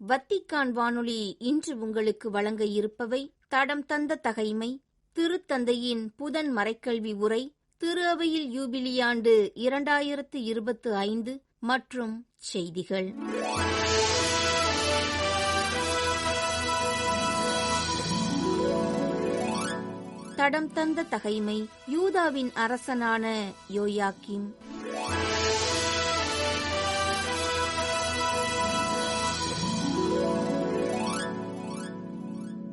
Vatican வானொலி இன்று உங்களுக்கு வழங்க இருப்பவை தடம் தந்த தகைமை திருத்தந்தையின் புதன் மறைக்கல்வி உரை திரு அவையில் யூபிலியாண்டு இரண்டாயிரத்து இருபத்து ஐந்து மற்றும் செய்திகள். தடம் தந்த தகைமை யூதாவின் அரசனான யோயாக்கிம்.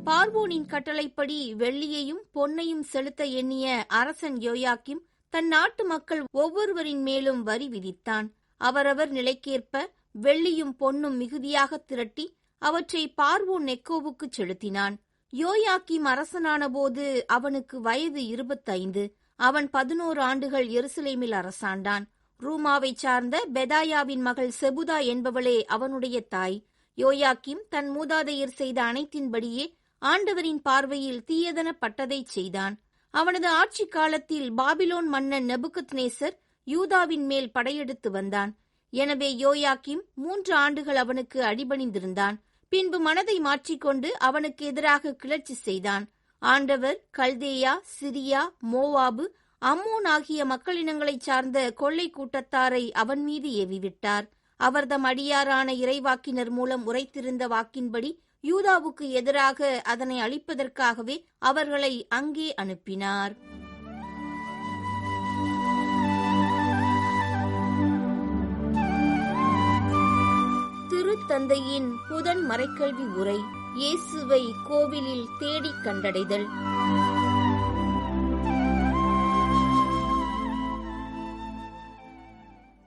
பார்வோனின் கட்டளைப்படி வெள்ளியையும் பொன்னையும் செலுத்த எண்ணிய அரசன் யோயாக்கிம் தன் நாட்டு மக்கள் ஒவ்வொருவரின் மேலும் வரி விதித்தான். அவரவர் நிலைக்கேற்ப வெள்ளியும் பொன்னும் மிகுதியாக திரட்டி அவற்றை பார்வோன் நெக்கோவுக்கு செலுத்தினான். யோயாக்கிம் அரசனானபோது அவனுக்கு வயது இருபத்தைந்து. அவன் பதினோரு ஆண்டுகள் எருசலேமில் அரசாண்டான். ரூமாவைச் சார்ந்த பெதாயாவின் மகள் செபுதா என்பவளே அவனுடைய தாய். யோயாக்கிம் தன் மூதாதையர் செய்த அனைத்தின்படியே ஆண்டவரின் பார்வையில் தீயதனப்பட்டதைச் செய்தான். அவனது ஆட்சி காலத்தில் பாபிலோன் மன்னன் நெபுகத் நேசர் யூதாவின் மேல் படையெடுத்து வந்தான். எனவே யோயாக்கிம் மூன்று ஆண்டுகள் அவனுக்கு அடிபணிந்திருந்தான். பின்பு மனதை மாற்றிக்கொண்டு அவனுக்கு எதிராக கிளர்ச்சி செய்தான். ஆண்டவர் கல்தேயா சிரியா மோவாபு அம்மோன் ஆகிய மக்களினங்களைச் சார்ந்த கொள்ளை கூட்டத்தாரை அவன் மீது ஏவிவிட்டார். அவர்தம் அடியாரான இறைவாக்கினர் மூலம் உரைத்திருந்த வாக்கின்படி யூதாவுக்கு எதிராக அதனை அளிப்பதற்காகவே அவர்களை அங்கே அனுப்பினார். திருத்தந்தையின் புதன் மறைக்கல்வி உரை இயேசுவை கோவிலில் தேடிக் கண்டடைதல்.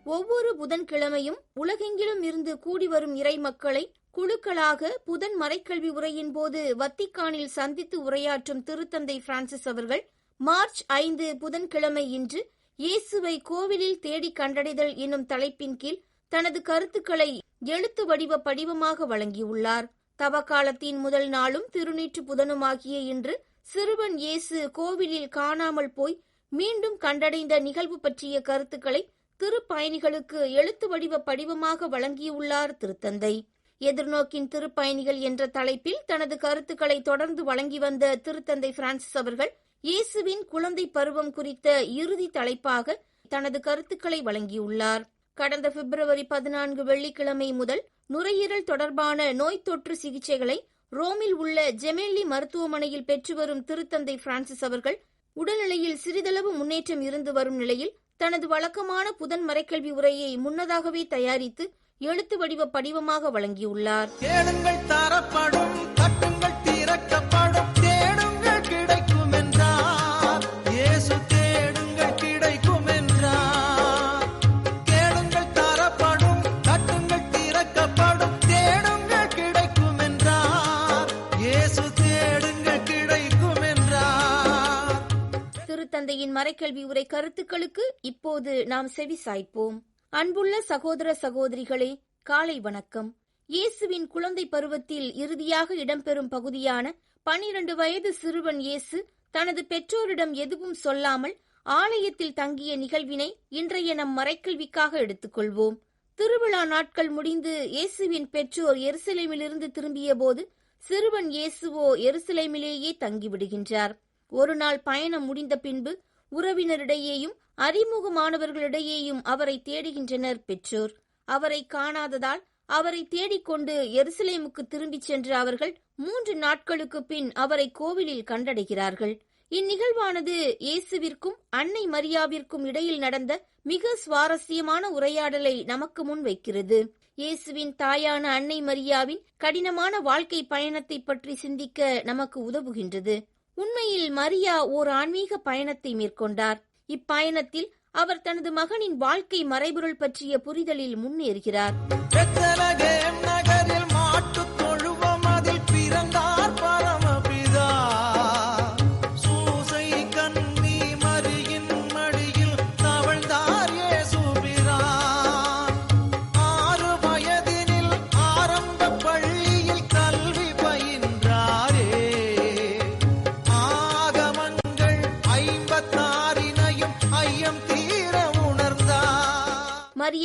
ஒவ்வொரு புதன்கிழமையும் உலகெங்கிலும் இருந்து கூடி வரும் இறை மக்களை குழுக்களாக புதன் மறைக்கல்வி உரையின் போது வத்திக்கானில் சந்தித்து உரையாற்றும் திருத்தந்தை பிரான்சிஸ் அவர்கள் மார்ச் ஐந்து புதன்கிழமை இன்று இயேசுவை கோவிலில் தேடி கண்டடைதல் என்னும் தலைப்பின் கீழ் தனது கருத்துக்களை எழுத்து வடிவ படிவமாக வழங்கியுள்ளார். தவக்காலத்தின் முதல் நாளும் திருநீற்று புதனுமாகிய இன்று சிறுவன் இயேசு கோவிலில் காணாமல் போய் மீண்டும் கண்டடைந்த நிகழ்வு பற்றிய கருத்துக்களை திருப்பயணிகளுக்கு எழுத்து வடிவ படிவமாக வழங்கியுள்ளார் திருத்தந்தை. எதிர்நோக்கின் திருப்பயணிகள் என்ற தலைப்பில் தனது கருத்துக்களை தொடர்ந்து வழங்கி வந்த திருத்தந்தை பிரான்சிஸ் அவர்கள் இயேசுவின் குழந்தை பருவம் குறித்த இறுதி தலைப்பாக தனது கருத்துக்களை வழங்கியுள்ளார். கடந்த பிப்ரவரி பதினான்கு வெள்ளிக்கிழமை முதல் நுரையீரல் தொடர்பான நோய் தொற்று சிகிச்சைகளை ரோமில் உள்ள ஜெமெல்லி மருத்துவமனையில் பெற்று வரும் திருத்தந்தை பிரான்சிஸ் அவர்கள் உடல்நிலையில் சிறிதளவு முன்னேற்றம் இருந்து வரும் நிலையில் தனது வழக்கமான புதன் மறைக்கல்வி உரையை முன்னதாகவே தயாரித்து எழுத்து வடிவ படிவமாக வழங்கியுள்ளார். திருத்தந்தையின் மறைக்கல்வி உரை கருத்துக்களுக்கு இப்போது நாம் செவி சாய்ப்போம் அன்புள்ள சகோதர சகோதரிகளே காலை வணக்கம். இயேசுவின் குழந்தை பருவத்தில் இறுதியாக இடம்பெறும் பகுதியான பனிரண்டு வயது சிறுவன் இயேசு தனது பெற்றோரிடம் எதுவும் சொல்லாமல் ஆலயத்தில் தங்கிய நிகழ்வினை இன்றைய நம் மறைக்கல்விக்காக எடுத்துக்கொள்வோம். திருவிழா நாட்கள் முடிந்து இயேசுவின் பெற்றோர் எருசலேமிலிருந்து திரும்பிய போது சிறுவன் இயேசுவோ எருசலேமிலேயே தங்கிவிடுகின்றார். ஒரு நாள் பயணம் முடிந்த பின்பு உறவினரிடையேயும் அறிமுகமானவர்களிடையேயும் அவரை தேடுகின்றனர் பெற்றோர். அவரை காணாததால் அவரை தேடிக்கொண்டு எருசலேமுக்கு திரும்பிச் சென்ற அவர்கள் மூன்று நாட்களுக்கு பின் அவரை கோவிலில் கண்டடைகிறார்கள். இந்நிகழ்வானது இயேசுவிற்கும் அன்னை மரியாவிற்கும் இடையில் நடந்த மிக சுவாரஸ்யமான உரையாடலை நமக்கு முன் வைக்கிறது. இயேசுவின் தாயான அன்னை மரியாவின் கடினமான வாழ்க்கை பயணத்தை பற்றி சிந்திக்க நமக்கு உதவுகின்றது. உண்மையில் மரியா ஓர் ஆன்மீக பயணத்தை மேற்கொண்டார். இப்பயணத்தில் அவர் தனது மகனின் வாழ்க்கை மறைபொருள் பற்றிய புரிதலில் முன்னேறுகிறார்.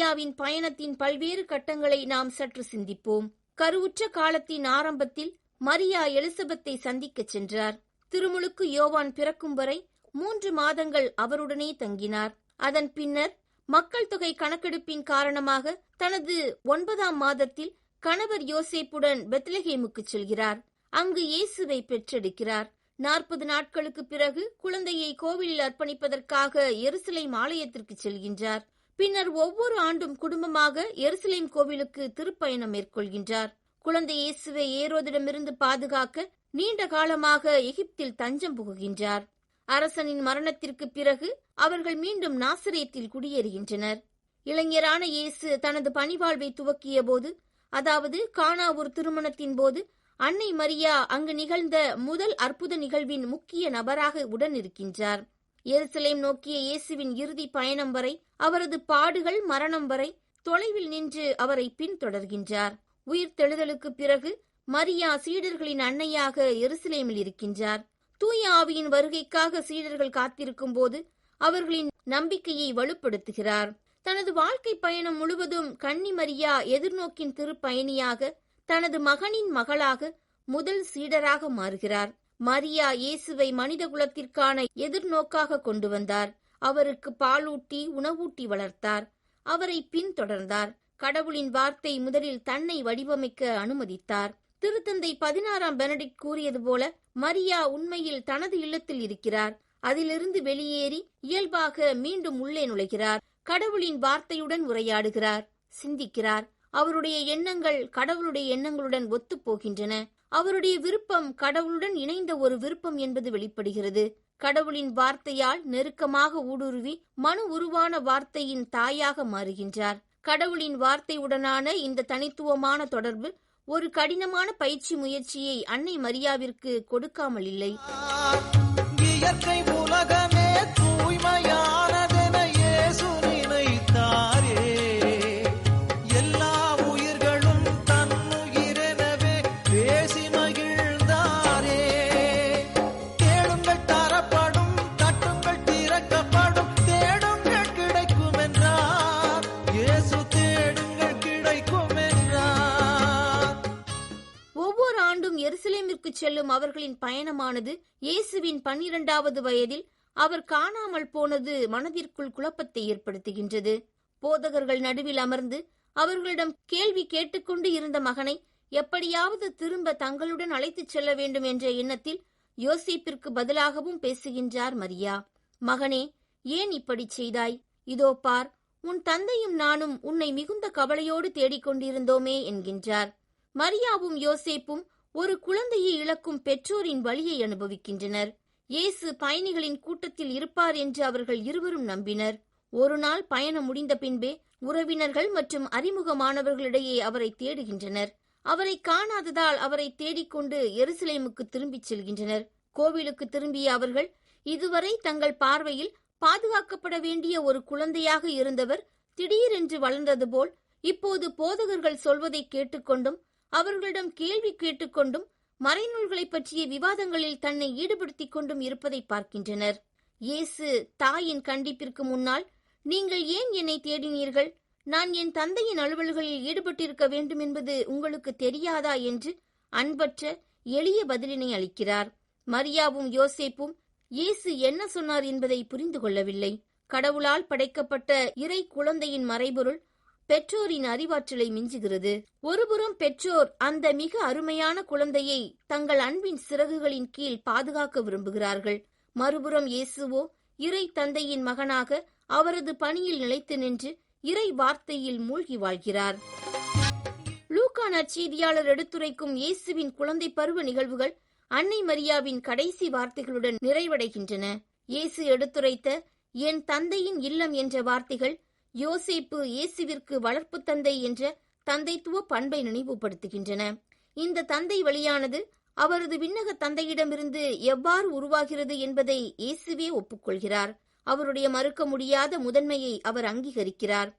மரியாவின் பயணத்தின் பல்வேறு கட்டங்களை நாம் சற்று சிந்திப்போம். கருவுற்ற காலத்தின் ஆரம்பத்தில் மரியா எலிசபெத்தை சந்திக்கச் சென்றார். திருமுழுக்கு யோவான் பிறக்கும் வரை மூன்று மாதங்கள் அவருடனே தங்கினார். அதன் பின்னர் மக்கள் தொகை கணக்கெடுப்பின் காரணமாக தனது ஒன்பதாம் மாதத்தில் கணவர் யோசேப்புடன் பெத்லஹேமுக்கு செல்கிறார். அங்கு இயேசுவை பெற்றெடுக்கிறார். நாற்பது நாட்களுக்கு பிறகு குழந்தையை கோவிலில் அர்ப்பணிப்பதற்காக எருசலேம் ஆலயத்திற்கு செல்கின்றார். பின்னர் ஒவ்வொரு ஆண்டும் குடும்பமாக எருசலேம் கோவிலுக்கு திருப்பயணம் மேற்கொள்கின்றார். குழந்தை இயேசுவை ஏரோதிடமிருந்து பாதுகாக்க நீண்ட காலமாக எகிப்தில் தஞ்சம் புகுகின்றார். அரசனின் மரணத்திற்கு பிறகு அவர்கள் மீண்டும் நாசரேத்தில் குடியேறுகின்றனர். இளைஞரான இயேசு தனது பணிவாழ்வை துவக்கிய போது அதாவது கானாவூர் திருமணத்தின் போது அன்னை மரியா அங்கு நிகழ்ந்த முதல் அற்புத நிகழ்வின் முக்கிய நபராக உடன் இருக்கின்றார் எருசலேம் நோக்கிய இயேசுவின் இறுதி பயணம் வரை அவரது பாடுகள் மரணம் வரை தொலைவில் நின்று அவரை பின்தொடர்கின்றார். உயிர்த்தெழுதலுக்கு பிறகு மரியா சீடர்களின் அன்னையாக எருசலேமில் இருக்கின்றார். தூய ஆவியின் வருகைக்காக சீடர்கள் காத்திருக்கும் போது அவர்களின் நம்பிக்கையை வலுப்படுத்துகிறார். தனது வாழ்க்கை பயணம் முழுவதும் கன்னி மரியா எதிர்நோக்கின் திருப்பயணியாக தனது மகனின் மகளாக முதல் சீடராக மாறுகிறார். மரியா இயேசுவை மனித குலத்திற்கான எதிர்நோக்காக கொண்டு வந்தார். அவருக்கு பாலூட்டி உணவூட்டி வளர்த்தார். அவரை பின்தொடர்ந்தார். கடவுளின் வார்த்தை முதலில் தன்னை வடிவமைக்க அனுமதித்தார். திருத்தந்தை பதினாறாம் பெனடிக்ட் கூறியது போல மரியா உண்மையில் தனது இல்லத்தில் இருக்கிறார். அதிலிருந்து வெளியேறி இயல்பாக மீண்டும் உள்ளே நுழைகிறார். கடவுளின் வார்த்தையுடன் உரையாடுகிறார். சிந்திக்கிறார். அவருடைய எண்ணங்கள் கடவுளுடைய எண்ணங்களுடன் ஒத்துப்போகின்றன அவருடைய விருப்பம் கடவுளுடன் இணைந்த ஒரு விருப்பம் என்பது வெளிப்படுகிறது. கடவுளின் வார்த்தையால் நெருக்கமாக ஊடுருவி மனு உருவான வார்த்தையின் தாயாக மாறுகின்றார். கடவுளின் வார்த்தையுடனான இந்த தனித்துவமான தொடர்பு ஒரு கடினமான பயிற்சி முயற்சியை அன்னை மரியாவிற்கு கொடுக்காமல் இல்லை. இயற்கை உலகமே அவர்களின் பயணமானது இயேசுவின் பன்னிரண்டாவது வயதில் அவர் காணாமல் போனது மனதிற்குள் குழப்பத்தை ஏற்படுத்துகின்றது. போதகர்கள் நடுவில் அமர்ந்து அவர்களிடம் கேள்வி கேட்டுக்கொண்டு இருந்த மகனை எப்படியாவது திரும்ப தங்களுடன் அழைத்துச் செல்ல வேண்டும் என்ற எண்ணத்தில் யோசிப்பிற்கு பதிலாகவும் பேசுகின்றார் மரியா. மகனே ஏன் இப்படி செய்தாய்? இதோ பார் உன் தந்தையும் நானும் உன்னை மிகுந்த கவலையோடு தேடிக் கொண்டிருந்தோமே என்கின்றார். மரியாவும் யோசேப்பும் ஒரு குழந்தையை இழக்கும் பெற்றோரின் வழியை அனுபவிக்கின்றனர். இயேசு பயணிகளின் கூட்டத்தில் இருப்பார் என்று அவர்கள் இருவரும் நம்பினர். ஒரு நாள் பயணம் முடிந்த பின்பே உறவினர்கள் மற்றும் அறிமுகமானவர்களிடையே அவரை தேடுகின்றனர். அவரை காணாததால் அவரை தேடிக்கொண்டு எருசலேமுக்கு திரும்பிச் செல்கின்றனர். கோவிலுக்கு திரும்பிய அவர்கள் இதுவரை தங்கள் பார்வையில் பாதுகாக்கப்பட வேண்டிய ஒரு குழந்தையாக இருந்தவர் திடீரென்று வளர்ந்தது போல் இப்போது போதகர்கள் சொல்வதை கேட்டுக்கொண்டும் அவர்களிடம் கேள்வி கேட்டுக்கொண்டும் மறைநூல்களைப் பற்றிய விவாதங்களில் தன்னை ஈடுபடுத்திக் கொண்டும் இருப்பதை பார்க்கின்றனர். இயேசு தாயின் கண்டிப்பிற்கு முன்னால் நீங்கள் ஏன் என்னை தேடினீர்கள்? நான் என் தந்தையின் அலுவல்களில் ஈடுபட்டிருக்க வேண்டும் என்பது உங்களுக்கு தெரியாதா? என்று அன்பற்ற எளிய பதிலினை அளிக்கிறார். மரியாவும் யோசேப்பும் இயேசு என்ன சொன்னார் என்பதை புரிந்து கொள்ளவில்லை. கடவுளால் படைக்கப்பட்ட இறை குழந்தையின் மறைபொருள் பெற்றோரின் அறிவாற்றலை மிஞ்சுகிறது. ஒருபுறம் பெற்றோர் அந்த மிக அருமையான குழந்தையை தங்கள் அன்பின் சிறகுகளின் கீழ் பாதுகாக்க விரும்புகிறார்கள். மறுபுறம் இயேசுவோ இறை தந்தையின் மகனாக அவரது பணியில் நிலைத்து நின்று இறை வார்த்தையில் மூழ்கி வாழ்கிறார். லூக்கா நற்செய்தியாளர் எடுத்துரைக்கும் இயேசுவின் குழந்தை பருவ நிகழ்வுகள் அன்னை மரியாவின் கடைசி வார்த்தைகளுடன் நிறைவடைகின்றன. இயேசு எடுத்துரைத்த என் தந்தையின் இல்லம் என்ற வார்த்தைகள் யோசேப்பு இயேசுவிற்கு வளர்ப்பு தந்தை என்ற தந்தைத்துவ பண்பை நினைவுபடுத்துகின்றன. இந்த தந்தை வழியானது அவரது விண்ணக தந்தையிடமிருந்து எவ்வாறு உருவாகிறது என்பதை இயேசுவே ஒப்புக்கொள்கிறார். அவருடைய மறுக்க முடியாத முதன்மையை அவர் அங்கீகரிக்கிறார்.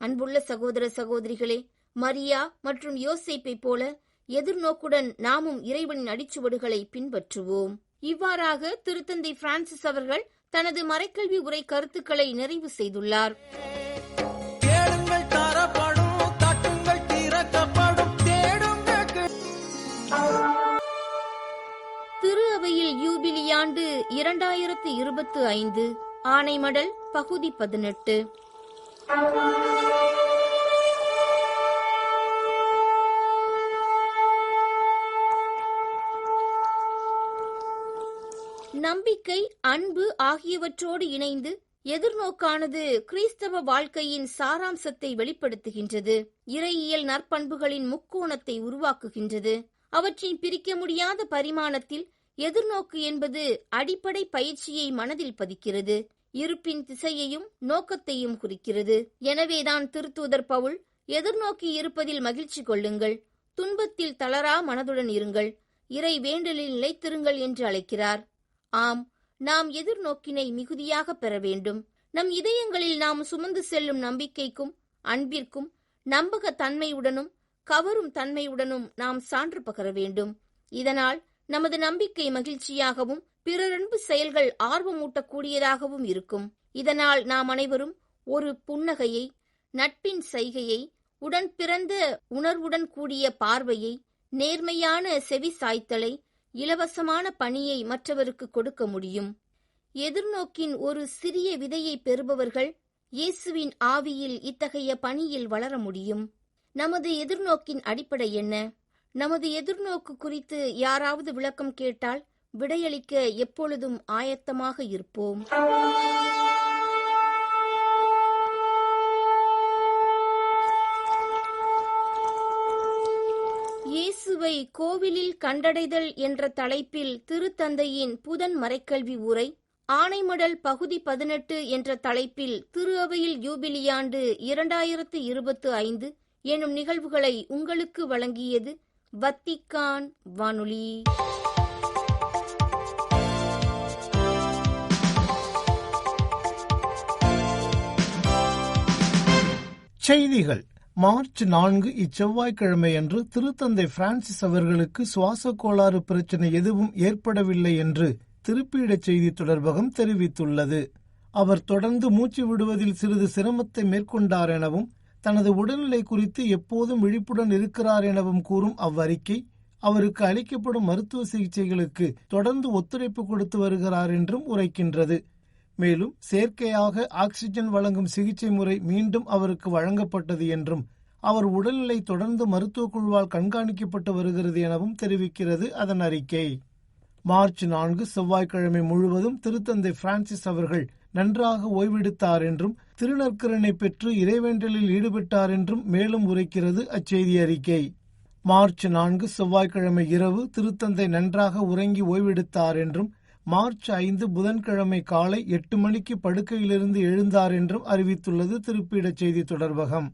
அன்புள்ள சகோதர சகோதரிகளே மரியா மற்றும் யோசேப்பை போல எதிர்நோக்குடன் நாமும் இறைவனின் அடிச்சுவடுகளை பின்பற்றுவோம். இவ்வாறாக திருத்தந்தை பிரான்சிஸ் அவர்கள் தனது மறைக்கல்வி உரை கருத்துக்களை நிறைவு செய்துள்ளார். அவையில் யூபிலியாண்டு இரண்டாயிரத்து இருபத்து ஐந்து ஆனைமடல் பகுதி பதினெட்டு. நம்பிக்கை அன்பு ஆகியவற்றோடு இணைந்து எதிர்நோக்கானது கிறிஸ்தவ வாழ்க்கையின் சாராம்சத்தை வெளிப்படுத்துகின்றது. இறையியல் நற்பண்புகளின் முக்கோணத்தை உருவாக்குகின்றது. அவற்றின் பிரிக்க முடியாத பரிமாணத்தில் எதிர்நோக்கு என்பது அடிப்படை பயிற்சியை மனதில் பதிக்கிறது. இருப்பின் திசையையும் நோக்கத்தையும் குறிக்கிறது. எனவேதான் திருத்தூதர் பவுல் எதிர்நோக்கி இருப்பதில் மகிழ்ச்சி கொள்ளுங்கள். துன்பத்தில் தளரா மனதுடன் இருங்கள். இறை வேண்டலில் நிலைத்திருங்கள் என்று அழைக்கிறார். ஆம் நாம் எதிர்நோக்கினை மிகுதியாக பெற வேண்டும். நம் இதயங்களில் நாம் சுமந்து செல்லும் நம்பிக்கைக்கும் அன்பிற்கும் நம்பக தன்மையுடனும் கவரும் தன்மையுடனும் நாம் சான்று பகர வேண்டும். இதனால் நமது நம்பிக்கை மகிழ்ச்சியாகவும் பிறரன்பு செயல்கள் ஆர்வமூட்டக்கூடியதாகவும் இருக்கும். இதனால் நாம் அனைவரும் ஒரு புன்னகையை நட்பின் செய்கையை உடன் பிறந்த உணர்வுடன் கூடிய பார்வையை நேர்மையான செவி சாய்த்தலை இலவசமான பணியை மற்றவருக்கு கொடுக்க முடியும். எதிர்நோக்கின் ஒரு சிறிய விதையை பெறுபவர்கள் இயேசுவின் ஆவியில் இத்தகைய பணியில் வளர முடியும். நமது எதிர்நோக்கின் அடிப்படை என்ன? நமது எதிர்நோக்கு குறித்து யாராவது விளக்கம் கேட்டால் விடையளிக்க எப்பொழுதும் ஆயத்தமாக இருப்போம். இயேசுவை கோவிலில் கண்டடைதல் என்ற தலைப்பில் திருத்தந்தையின் புதன் மறைக்கல்வி உரை ஆனைமடல் பகுதி பதினெட்டு என்ற தலைப்பில் திரு அவையில் யூபிலியாண்டு இரண்டாயிரத்து இருபத்து ஐந்து எனும் நிகழ்வுகளை உங்களுக்கு வழங்கியது வத்திக்கான் வானொலி. செய்திகள். மார்ச் நான்கு இச்செவ்வாய்க்கிழமை அன்று திருத்தந்தை பிரான்சிஸ் அவர்களுக்கு சுவாச கோளாறு பிரச்சனை எதுவும் ஏற்படவில்லை என்று திருப்பீடச் செய்தி தொடர்பகம் தெரிவித்துள்ளது. அவர் தொடர்ந்து மூச்சு விடுவதில் சிறிது சிரமத்தை மேற்கொண்டார் எனவும் தனது உடல்நிலை குறித்து எப்போதும் விழிப்புடன் இருக்கிறார் எனவும் கூறும் அவ்வறிக்கை அவருக்கு அளிக்கப்படும் மருத்துவ சிகிச்சைகளுக்கு தொடர்ந்து ஒத்துழைப்பு கொடுத்து வருகிறார் என்றும் உரைக்கின்றது. மேலும் செயற்கையாக ஆக்சிஜன் வழங்கும் சிகிச்சை முறை மீண்டும் அவருக்கு வழங்கப்பட்டது என்றும் அவர் உடல்நிலை தொடர்ந்து மருத்துவக் குழுவால் கண்காணிக்கப்பட்டு வருகிறது எனவும் தெரிவிக்கிறது அதன் அறிக்கை. மார்ச் நான்கு செவ்வாய்க்கிழமை முழுவதும் திருத்தந்தை பிரான்சிஸ் அவர்கள் நன்றாக ஓய்வெடுத்தார் என்றும் திருநற்கரனை பெற்று இறைவேண்டலில் ஈடுபட்டார் என்றும் மேலும் உரைக்கிறது அச்செய்தி அறிக்கை. மார்ச் நான்கு செவ்வாய்க்கிழமை இரவு திருத்தந்தை நன்றாக உறங்கி ஓய்வெடுத்தார் என்றும் மார்ச் ஐந்து புதன்கிழமை காலை எட்டு மணிக்கு படுக்கையிலிருந்து எழுந்தார் என்றும் அறிவித்துள்ளது திருப்பிடச் செய்தி தொடர்பகம்.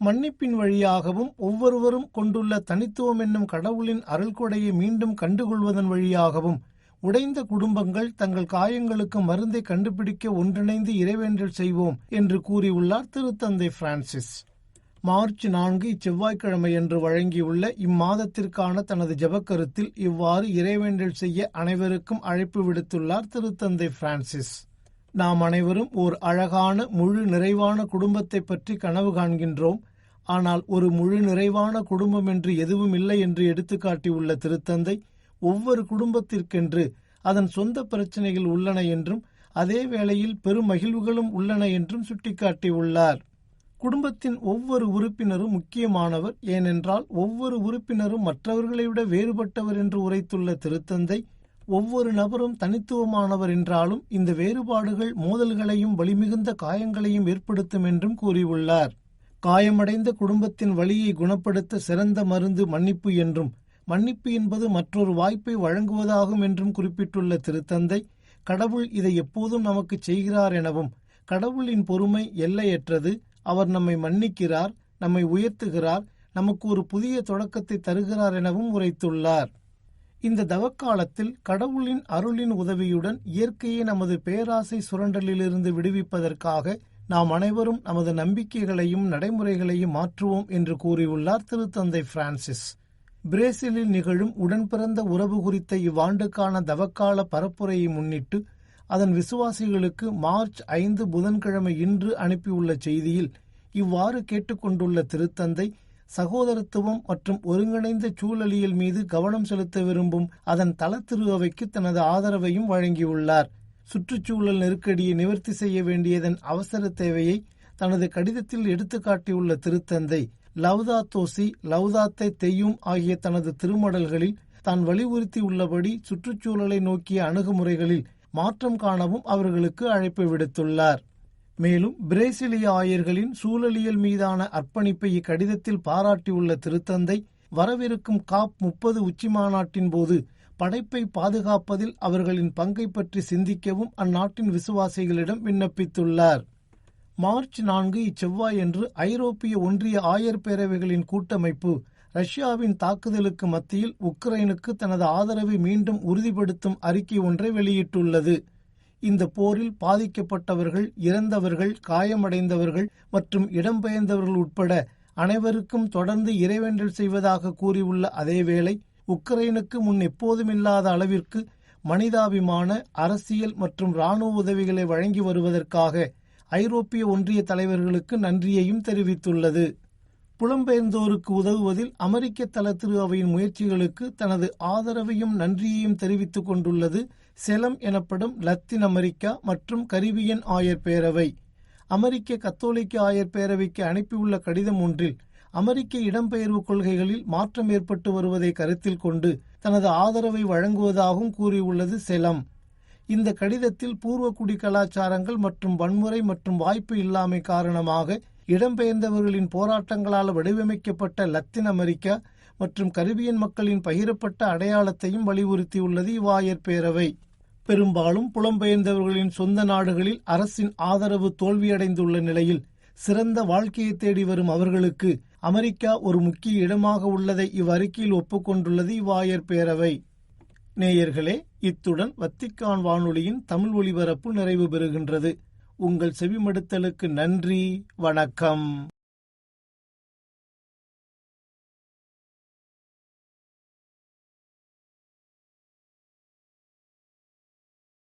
மன்னிப்பின் வழியாகவும் ஒவ்வொருவரும் கொண்டுள்ள தனித்துவம் என்னும் கடவுளின் அருள்கொடையை மீண்டும் கண்டுகொள்வதன் வழியாகவும் உடைந்த குடும்பங்கள் தங்கள் காயங்களுக்கு மருந்தை கண்டுபிடிக்க ஒன்றிணைந்து இறைவேண்டல் செய்வோம் என்று கூறியுள்ளார் திருத்தந்தை பிரான்சிஸ். மார்ச் நான்கு இச்செவ்வாய்க்கிழமையன்று வழங்கியுள்ள இம்மாதத்திற்கான தனது ஜெபக்கருத்தில் இவ்வாறு இறைவேண்டல் செய்ய அனைவருக்கும் அழைப்பு விடுத்துள்ளார் திருத்தந்தை பிரான்சிஸ். நாம் அனைவரும் ஓர் அழகான முழு நிறைவான குடும்பத்தை பற்றி கனவு காண்கின்றோம். ஆனால் ஒரு முழு நிறைவான குடும்பம் என்று எதுவும் இல்லை என்று எடுத்துக்காட்டியுள்ள திருத்தந்தை ஒவ்வொரு குடும்பத்திற்கென்று அதன் சொந்த பிரச்சனைகள் உள்ளன என்றும் அதே வேளையில் பெரும் மகிழ்வுகளும் உள்ளன என்றும் சுட்டிக்காட்டியுள்ளார். குடும்பத்தின் ஒவ்வொரு உறுப்பினரும் முக்கியமானவர் ஏனென்றால் ஒவ்வொரு உறுப்பினரும் மற்றவர்களை விட வேறுபட்டவர் என்று உரைத்துள்ள திருத்தந்தை ஒவ்வொரு நபரும் தனித்துவமானவர் என்றாலும் இந்த வேறுபாடுகள் மோதல்களையும் வலிமிகுந்த காயங்களையும் ஏற்படுத்தும் என்றும் கூறியுள்ளார். காயமடைந்த குடும்பத்தின் வழியை குணப்படுத்த சிறந்த மருந்து மன்னிப்பு என்றும் மன்னிப்பு என்பது மற்றொரு வாய்ப்பை வழங்குவதாகும் என்றும் குறிப்பிட்டுள்ள திருத்தந்தை கடவுள் இதை எப்போதும் நமக்கு செய்கிறார் எனவும் கடவுளின் பொறுமை எல்லையற்றது அவர் நம்மை மன்னிக்கிறார் நம்மை உயர்த்துகிறார் நமக்கு ஒரு புதிய தொடக்கத்தை தருகிறார் எனவும் உரைத்துள்ளார். இந்த தவக்காலத்தில் கடவுளின் அருளின் உதவியுடன் இயற்கையை நமது பேராசை சுரண்டலிலிருந்து விடுவிப்பதற்காக நாம் அனைவரும் நமது நம்பிக்கைகளையும் நடைமுறைகளையும் மாற்றுவோம் என்று கூறியுள்ளார் திருத்தந்தை பிரான்சிஸ். பிரேசிலில் நிகழும் உடன்பிறந்த உறவு குறித்த இவ்வாண்டுக்கான தவக்கால பரப்புரையை முன்னிட்டு அதன் விசுவாசிகளுக்கு மார்ச் ஐந்து புதன்கிழமை இன்று அனுப்பியுள்ள செய்தியில் இவ்வாறு கேட்டுக்கொண்டுள்ள திருத்தந்தை சகோதரத்துவம் மற்றும் ஒருங்கிணைந்த சூழலியல் மீது கவனம் செலுத்த விரும்பும் அதன் தல திருவைக்கு தனது ஆதரவையும் வழங்கியுள்ளார். சுற்றுச்சூழல் நெருக்கடியை நிவர்த்தி செய்ய வேண்டியதன் அவசர தேவையை தனது கடிதத்தில் எடுத்துக்காட்டியுள்ள திருத்தந்தை லவ்தாத்தோசி லவ்தாத்தை தெய்யும் ஆகிய தனது திருமடல்களில் தான் வலியுறுத்தியுள்ளபடி சுற்றுச்சூழலை நோக்கிய அணுகுமுறைகளில் மாற்றம் காணவும் அவர்களுக்கு அழைப்பு விடுத்துள்ளார். மேலும் பிரேசிலிய ஆயர்களின் சூழலியல் மீதான அர்ப்பணிப்பை இக்கடிதத்தில் பாராட்டியுள்ள திருத்தந்தை வரவிருக்கும் காப் முப்பது உச்சி மாநாட்டின் போது படைப்பை பாதுகாப்பதில் அவர்களின் பங்கை பற்றி சிந்திக்கவும் அந்நாட்டின் விசுவாசிகளிடம் விண்ணப்பித்துள்ளார். மார்ச் நான்கு இச்செவ்வாயன்று ஐரோப்பிய ஒன்றிய ஆயர் பேரவைகளின் கூட்டமைப்பு ரஷ்யாவின் தாக்குதலுக்கு மத்தியில் உக்ரைனுக்கு தனது ஆதரவை மீண்டும் உறுதிப்படுத்தும் அறிக்கை ஒன்றை வெளியிட்டுள்ளது. இந்த போரில் பாதிக்கப்பட்டவர்கள் இறந்தவர்கள் காயமடைந்தவர்கள் மற்றும் இடம்பெயர்ந்தவர்கள் உட்பட அனைவருக்கும் தொடர்ந்து இறைவேண்டல் செய்வதாக கூறியுள்ள அதேவேளை உக்ரைனுக்கு முன் எப்போதுமில்லாத அளவிற்கு மனிதாபிமான அரசியல் மற்றும் இராணுவ உதவிகளை வழங்கி வருவதற்காக ஐரோப்பிய ஒன்றிய தலைவர்களுக்கு நன்றியையும் தெரிவித்துள்ளது. புலம்பெயர்ந்தோருக்கு உதவுவதில் அமெரிக்க தள அவையின் முயற்சிகளுக்கு தனது ஆதரவையும் நன்றியையும் தெரிவித்துக் கொண்டுள்ளது. செலம் எனப்படும் லத்தீன் அமெரிக்கா மற்றும் கரிபியன் ஆயர் பேரவை. அமெரிக்க கத்தோலிக்க ஆயர் பேரவைக்கு அனுப்பியுள்ள கடிதம் ஒன்றில் அமெரிக்க இடம்பெயர்வு கொள்கைகளில் மாற்றம் ஏற்பட்டு வருவதை கருத்தில் கொண்டு தனது ஆதரவை வழங்குவதாகவும் கூறியுள்ளது செலம். இந்த கடிதத்தில் பூர்வக்குடி கலாச்சாரங்கள் மற்றும் வன்முறை மற்றும் வாய்ப்பு இல்லாமை காரணமாக இடம்பெயர்ந்தவர்களின் போராட்டங்களால் வடிவமைக்கப்பட்ட லத்தீன் அமெரிக்கா மற்றும் கரிபியன் மக்களின் பகிரப்பட்ட அடையாளத்தையும் வலியுறுத்தியுள்ளது இவ்வாயர் பேரவை. பெரும்பாலும் புலம்பெயர்ந்தவர்களின் சொந்த நாடுகளில் அரசின் ஆதரவு தோல்வியடைந்துள்ள நிலையில் சிறந்த வாழ்க்கையை தேடி வரும் அவர்களுக்கு அமெரிக்கா ஒரு முக்கிய இடமாக உள்ளதை இவ்வறிக்கையில் ஒப்புக்கொண்டுள்ளது இவ்வாயர் பேரவை. நேயர்களே இத்துடன் வத்திக்கான் வானொலியின் தமிழ் ஒலிபரப்பு நிறைவு பெறுகின்றது. உங்கள் செவிமடுத்தலுக்கு நன்றி வணக்கம்.